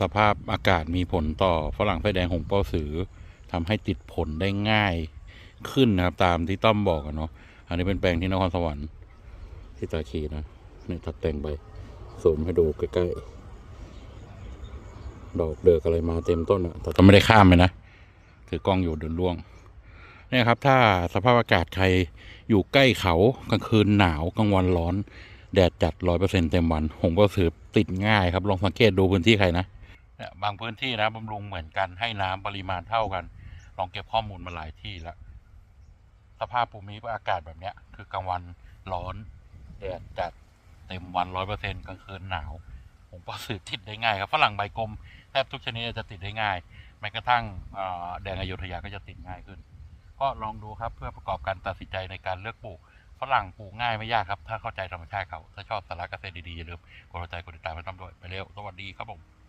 สภาพอากาศมีผลต่อฝรั่งไฟแดงหงเป้าสือทำให้ติดผลได้ง่ายขึ้นนะครับ ตามที่ต้อมบอกอะเนาะอันนี้เป็นแปลงที่นครสวรรค์ที่ตาคีนะนี่ตัดแต่งไปซูมให้ดูใกล้ๆดอกเดือกอะไรมาเต็มต้นอะแต่ก็ไม่ได้ข้ามไปนะถือกล้องอยู่เดินล่วงเนี่ยครับ ถ้าสภาพอากาศใครอยู่ใกล้เขากลางคืนหนาวกลางวันร้อน แดดจัดร้อยเปอร์เซ็นเต็มวันหงก็สือติดง่ายครับลองสังเกตดูพื้นที่ใครนะบางพื้นที่นะบำรุงเหมือนกันให้น้ำปริมาณเท่ากัน ลองเก็บข้อมูลมาหลายที่แล้วสภาพภูมิอากาศแบบเนี้ย คือกลางวันร้อนแดดจัดเต็มวันร้อยเปอร์เซ็นกลางคืนหนาวหงก็สือติดได้ง่ายครับฝรั่งใบกลมแทบทุกชนิดจะติดได้ง่ายแม้กระทั่งอ่อแดงอยุธยาก็จะติดง่ายขึ้น ก็ลองดูครับเพื่อประกอบการตัดสินใจในการเลือกปลูก ฝรั่งปลูกง่ายไม่ยากครับ ถ้าเข้าใจธรรมชาติเขา ถ้าชอบสาระเกษตรดีๆอย่าลืมกดหัวใจกดติดตามไปต้อมด้วย ไปเร็ว สวัสดีครับผม